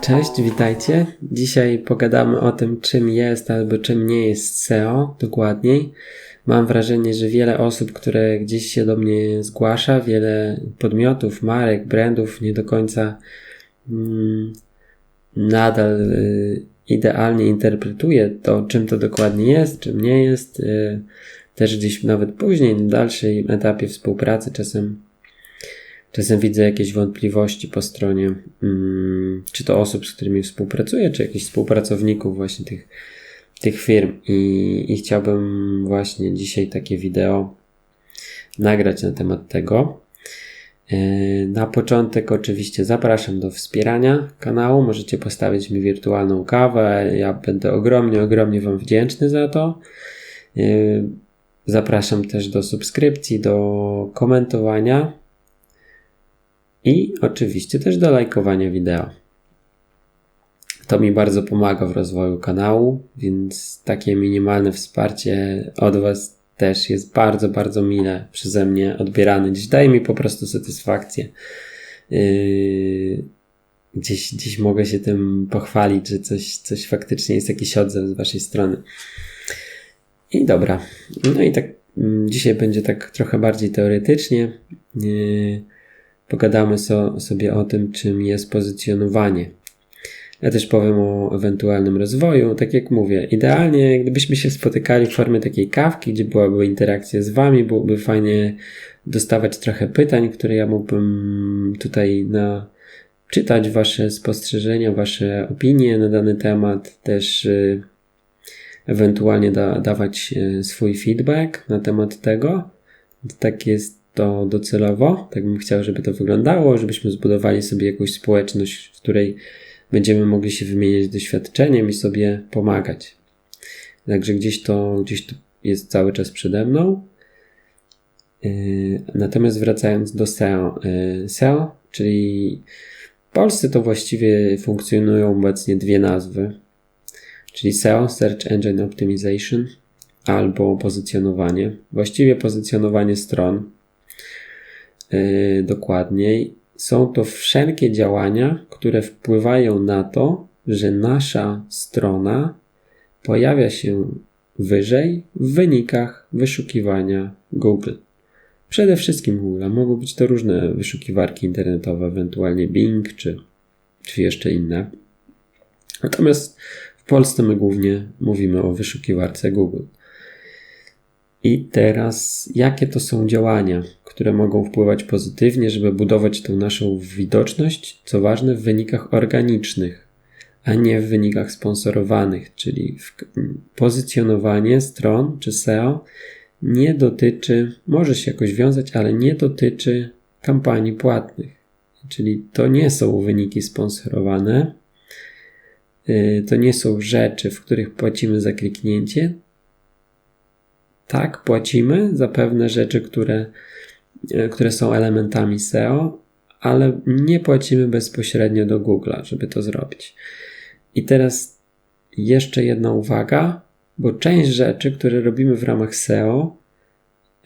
Cześć, witajcie. Dzisiaj pogadamy o tym, czym jest albo czym nie jest SEO dokładniej. Mam wrażenie, że wiele osób, które gdzieś się do mnie zgłasza, wiele podmiotów, marek, brandów nie do końca mm, nadal y, idealnie interpretuje to, czym to dokładnie jest, czym nie jest. Y, też gdzieś nawet później, na dalszym etapie współpracy czasem Czasem widzę jakieś wątpliwości po stronie, mm, czy to osób, z którymi współpracuję, czy jakichś współpracowników właśnie tych, tych firm. I, I chciałbym właśnie dzisiaj takie wideo nagrać na temat tego. E, na początek oczywiście zapraszam do wspierania kanału. Możecie postawić mi wirtualną kawę. Ja będę ogromnie, ogromnie Wam wdzięczny za to. E, zapraszam też do subskrypcji, do komentowania i oczywiście też do lajkowania wideo. To mi bardzo pomaga w rozwoju kanału, więc takie minimalne wsparcie od Was też jest bardzo, bardzo mile przeze mnie odbierane. Gdzieś daje mi po prostu satysfakcję. Yy, gdzieś, gdzieś mogę się tym pochwalić, że coś, coś faktycznie jest jakiś odzew z Waszej strony. I dobra. No i tak mm, dzisiaj będzie tak trochę bardziej teoretycznie. Yy, pogadamy so, sobie o tym, czym jest pozycjonowanie. Ja też powiem o ewentualnym rozwoju. Tak jak mówię, idealnie gdybyśmy się spotykali w formie takiej kawki, gdzie byłaby interakcja z Wami, byłoby fajnie dostawać trochę pytań, które ja mógłbym tutaj na czytać Wasze spostrzeżenia, Wasze opinie na dany temat, też y, ewentualnie da, dawać y, swój feedback na temat tego. Tak jest to docelowo. Tak bym chciał, żeby to wyglądało, żebyśmy zbudowali sobie jakąś społeczność, w której będziemy mogli się wymieniać doświadczeniem i sobie pomagać. Także gdzieś to, gdzieś to jest cały czas przede mną. Yy, natomiast wracając do SEO, yy, SEO, czyli w Polsce to właściwie funkcjonują obecnie dwie nazwy, czyli SEO, Search Engine Optimization, albo pozycjonowanie. Właściwie pozycjonowanie stron, yy, dokładniej, są to wszelkie działania, które wpływają na to, że nasza strona pojawia się wyżej w wynikach wyszukiwania Google. Przede wszystkim Google. Mogą być to różne wyszukiwarki internetowe, ewentualnie Bing czy, czy jeszcze inne. Natomiast w Polsce my głównie mówimy o wyszukiwarce Google. I teraz, jakie to są działania, które mogą wpływać pozytywnie, żeby budować tą naszą widoczność, co ważne, w wynikach organicznych, a nie w wynikach sponsorowanych, czyli pozycjonowanie stron czy SEO nie dotyczy, może się jakoś wiązać, ale nie dotyczy kampanii płatnych. Czyli to nie są wyniki sponsorowane, y, to nie są rzeczy, w których płacimy za kliknięcie, tak, płacimy za pewne rzeczy, które, e, które są elementami SEO, ale nie płacimy bezpośrednio do Google'a, żeby to zrobić. I teraz jeszcze jedna uwaga, bo część rzeczy, które robimy w ramach SEO,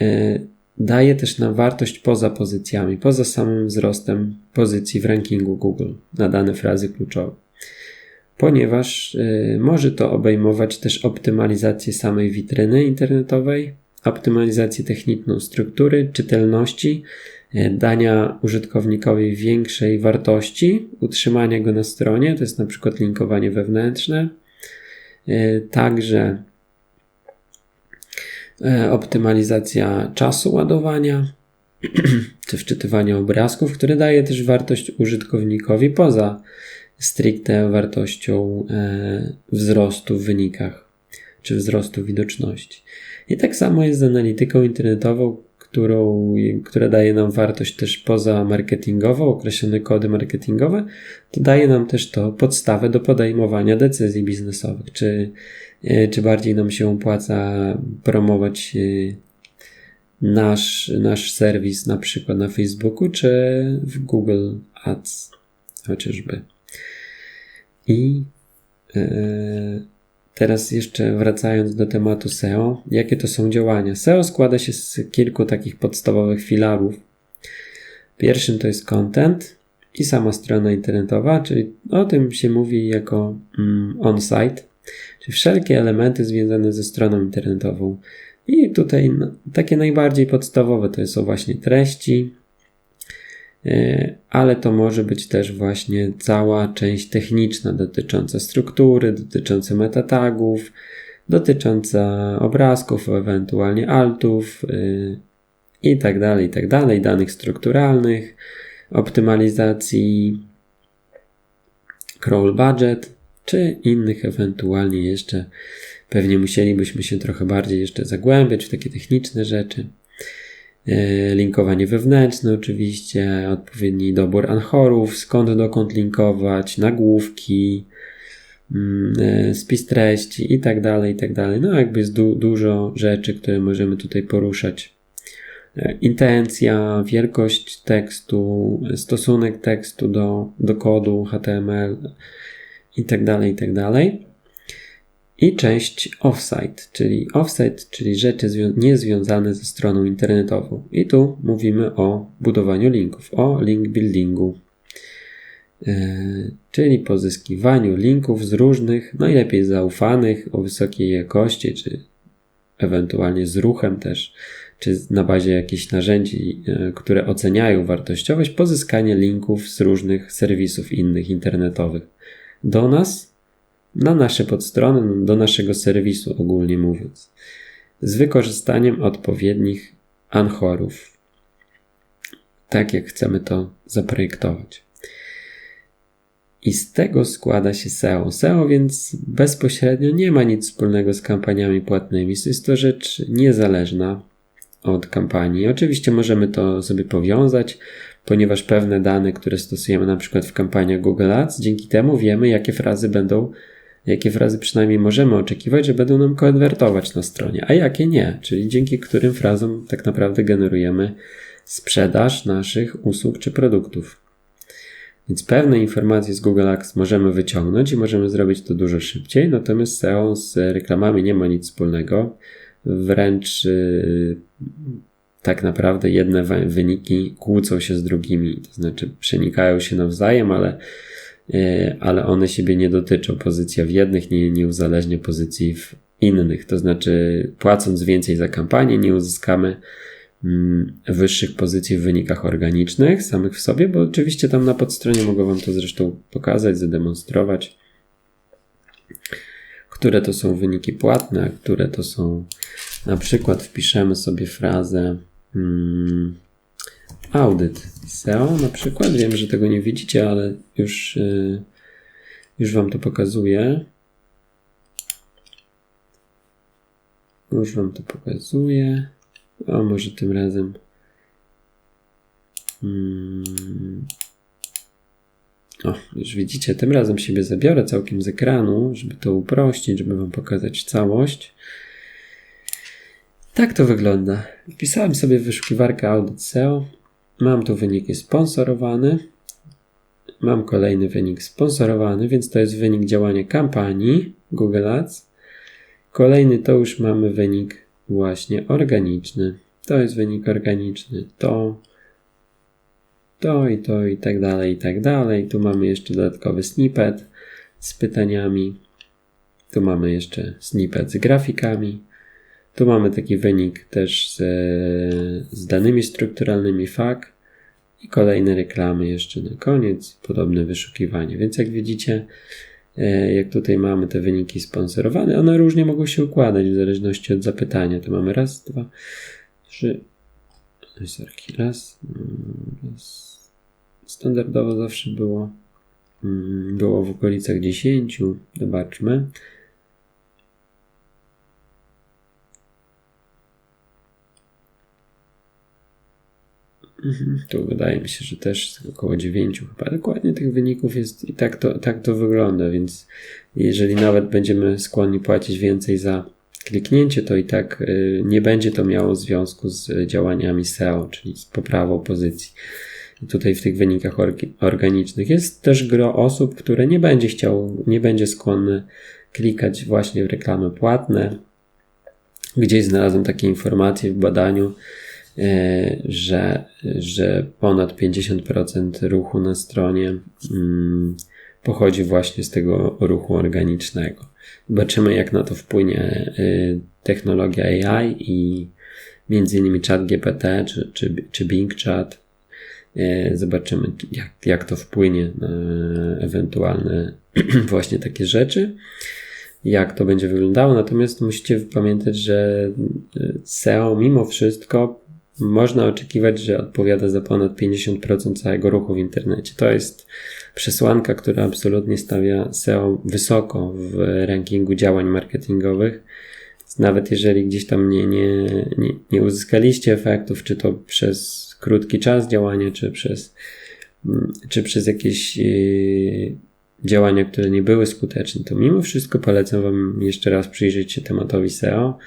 e, daje też nam wartość poza pozycjami, poza samym wzrostem pozycji w rankingu Google na dane frazy kluczowe ponieważ y, może to obejmować też optymalizację samej witryny internetowej, optymalizację techniczną struktury, czytelności, y, dania użytkownikowi większej wartości, utrzymania go na stronie, to jest na przykład linkowanie wewnętrzne, y, także optymalizacja czasu ładowania, czy wczytywania obrazków, które daje też wartość użytkownikowi poza stricte wartością e, wzrostu w wynikach czy wzrostu widoczności. I tak samo jest z analityką internetową, którą, która daje nam wartość też poza marketingową, określone kody marketingowe, to daje nam też to podstawę do podejmowania decyzji biznesowych, czy, e, czy bardziej nam się opłaca promować e, nasz, nasz serwis na przykład na Facebooku, czy w Google Ads chociażby. I e, teraz jeszcze wracając do tematu SEO, jakie to są działania? SEO składa się z kilku takich podstawowych filarów. Pierwszym to jest content, i sama strona internetowa, czyli o tym się mówi jako mm, on-site, czyli wszelkie elementy związane ze stroną internetową. I tutaj no, takie najbardziej podstawowe to są właśnie treści, ale to może być też właśnie cała część techniczna dotycząca struktury, dotycząca metatagów, dotycząca obrazków, ewentualnie altów e, i tak dalej, i tak dalej, danych strukturalnych, optymalizacji, crawl budget, czy innych ewentualnie jeszcze. Pewnie musielibyśmy się trochę bardziej jeszcze zagłębiać w takie techniczne rzeczy. E, linkowanie wewnętrzne oczywiście, odpowiedni dobór anchorów, skąd dokąd linkować, nagłówki, mm, e, spis treści i tak dalej, i tak dalej. No jakby jest du dużo rzeczy, które możemy tutaj poruszać intencja, wielkość tekstu, stosunek tekstu do, do kodu HTML i tak dalej, i tak dalej. I część offsite, czyli offsite, czyli rzeczy niezwiązane ze stroną internetową. I tu mówimy o budowaniu linków, o link buildingu, yy, czyli pozyskiwaniu linków z różnych, najlepiej zaufanych, o wysokiej jakości, czy ewentualnie z ruchem też czy na bazie jakichś narzędzi, e, które oceniają wartościowość, pozyskanie linków z różnych serwisów innych internetowych do nas, na nasze podstrony, do naszego serwisu ogólnie mówiąc, z wykorzystaniem odpowiednich anchorów, tak jak chcemy to zaprojektować. I z tego składa się SEO. SEO więc bezpośrednio nie ma nic wspólnego z kampaniami płatnymi. Jest to rzecz niezależna, od kampanii. Oczywiście możemy to sobie powiązać, ponieważ pewne dane, które stosujemy na przykład w kampaniach Google Ads, dzięki temu wiemy, jakie frazy będą, jakie frazy przynajmniej możemy oczekiwać, że będą nam konwertować na stronie, a jakie nie, czyli dzięki którym frazom tak naprawdę generujemy sprzedaż naszych usług czy produktów. Więc pewne informacje z Google Ads możemy wyciągnąć i możemy zrobić to dużo szybciej, natomiast SEO z reklamami nie ma nic wspólnego wręcz y, tak naprawdę jedne wyniki kłócą się z drugimi, to znaczy przenikają się nawzajem, ale, ale one siebie nie dotyczą. Pozycja w jednych nie, nie uzależnia pozycji w innych, to znaczy płacąc więcej za kampanię nie uzyskamy mm, wyższych pozycji w wynikach organicznych samych w sobie, bo oczywiście tam na podstronie mogę Wam to zresztą pokazać, zademonstrować które to są wyniki płatne, a które to są na przykład wpiszemy sobie frazę hmm, audyt SEO na przykład. Wiem, że tego nie widzicie, ale już, yy, już Wam to pokazuję. Już Wam to pokazuję. O, może tym razem. Hmm, o, już widzicie, tym razem siebie zabiorę całkiem z ekranu, żeby to uprościć, żeby Wam pokazać całość. Tak to wygląda. Wpisałem sobie wyszukiwarkę Audit SEO. Mam tu wyniki sponsorowane. Mam kolejny wynik sponsorowany, więc to jest wynik działania kampanii Google Ads. Kolejny to już mamy wynik właśnie organiczny. To jest wynik organiczny. To to i to i tak dalej, i tak dalej. Tu mamy jeszcze dodatkowy snippet z pytaniami. Tu mamy jeszcze snippet z grafikami. Tu mamy taki wynik też z, z danymi strukturalnymi FAQ i kolejne reklamy jeszcze na koniec, podobne wyszukiwanie. Więc jak widzicie, e, jak tutaj mamy te wyniki sponsorowane, one różnie mogą się układać w zależności od zapytania. Tu mamy raz, dwa, trzy, raz, raz, Standardowo zawsze było, mm, było w okolicach 10. Zobaczmy. Mhm, tu wydaje mi się, że też około 9 chyba. Dokładnie tych wyników jest i tak to, tak to wygląda, więc jeżeli nawet będziemy skłonni płacić więcej za kliknięcie, to i tak y, nie będzie to miało związku z działaniami SEO, czyli z poprawą pozycji tutaj w tych wynikach organicznych. Jest też gro osób, które nie będzie chciał, nie będzie skłonny klikać właśnie w reklamy płatne. Gdzieś znalazłem takie informacje w badaniu, że, że ponad 50% ruchu na stronie mm, pochodzi właśnie z tego ruchu organicznego. Zobaczymy, jak na to wpłynie technologia AI i między innymi chat GPT czy, czy, czy Bing Chat. Zobaczymy, jak, jak to wpłynie na ewentualne właśnie takie rzeczy jak to będzie wyglądało. Natomiast musicie pamiętać, że SEO mimo wszystko można oczekiwać, że odpowiada za ponad 50% całego ruchu w internecie. To jest przesłanka, która absolutnie stawia SEO wysoko w rankingu działań marketingowych. Nawet jeżeli gdzieś tam nie, nie, nie, nie uzyskaliście efektów, czy to przez krótki czas działania, czy przez, mm, czy przez jakieś yy, działania, które nie były skuteczne, to mimo wszystko polecam Wam jeszcze raz przyjrzeć się tematowi SEO.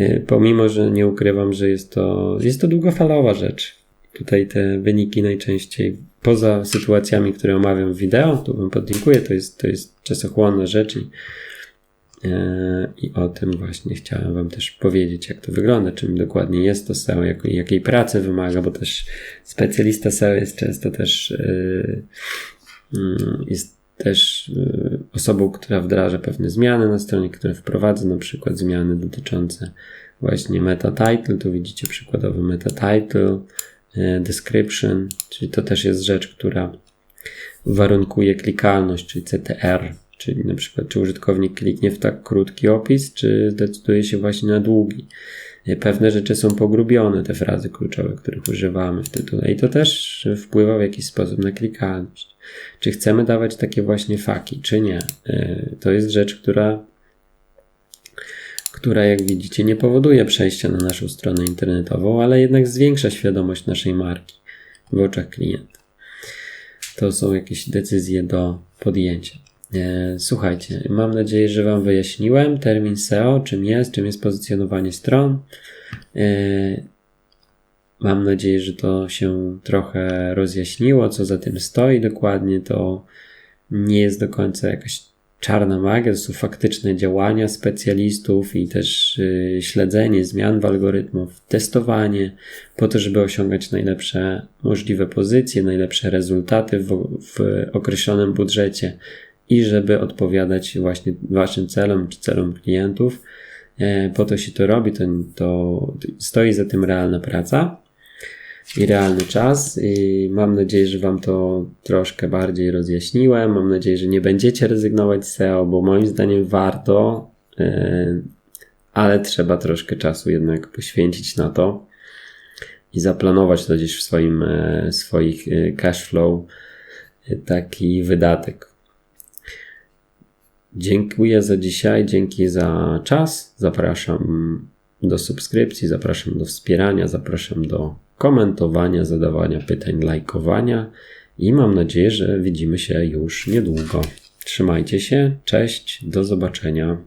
Y, pomimo, że nie ukrywam, że jest to, jest to długofalowa rzecz. Tutaj te wyniki najczęściej, poza sytuacjami, które omawiam w wideo, tu Wam podlinkuję, to jest, to jest czasochłonna rzecz i, y, i o tym właśnie chciałem Wam też powiedzieć, jak to wygląda, czym dokładnie jest to SEO, jak, jakiej pracy wymaga, bo też specjalista SEO jest często też y, jest też y, osobą, która wdraża pewne zmiany na stronie, które wprowadza na przykład zmiany dotyczące właśnie meta title. Tu widzicie przykładowy meta title, y, description, czyli to też jest rzecz, która warunkuje klikalność, czyli CTR, czyli na przykład czy użytkownik kliknie w tak krótki opis, czy zdecyduje się właśnie na długi. Y, pewne rzeczy są pogrubione, te frazy kluczowe, których używamy w tytule i to też wpływa w jakiś sposób na klikalność. Czy chcemy dawać takie właśnie faki, czy nie? E, to jest rzecz, która, która jak widzicie nie powoduje przejścia na naszą stronę internetową, ale jednak zwiększa świadomość naszej marki w oczach klienta. To są jakieś decyzje do podjęcia. E, słuchajcie, mam nadzieję, że Wam wyjaśniłem termin SEO, czym jest, czym jest pozycjonowanie stron. Mam nadzieję, że to się trochę rozjaśniło, co za tym stoi dokładnie. To nie jest do końca jakaś czarna magia, to są faktyczne działania specjalistów i też yy, śledzenie zmian w algorytmów, testowanie po to, żeby osiągać najlepsze możliwe pozycje, najlepsze rezultaty w, w określonym budżecie i żeby odpowiadać właśnie Waszym celom czy celom klientów. E, po to się to robi, to, to stoi za tym realna praca i realny czas. I mam nadzieję, że Wam to troszkę bardziej rozjaśniłem. Mam nadzieję, że nie będziecie rezygnować z SEO, bo moim zdaniem warto, yy, ale trzeba troszkę czasu jednak poświęcić na to i zaplanować to gdzieś w swoim yy, swoich yy, cash flow taki wydatek. Dziękuję za dzisiaj, dzięki za czas. Zapraszam do subskrypcji, zapraszam do wspierania, zapraszam do komentowania, zadawania pytań, lajkowania i mam nadzieję, że widzimy się już niedługo. Trzymajcie się, cześć, do zobaczenia.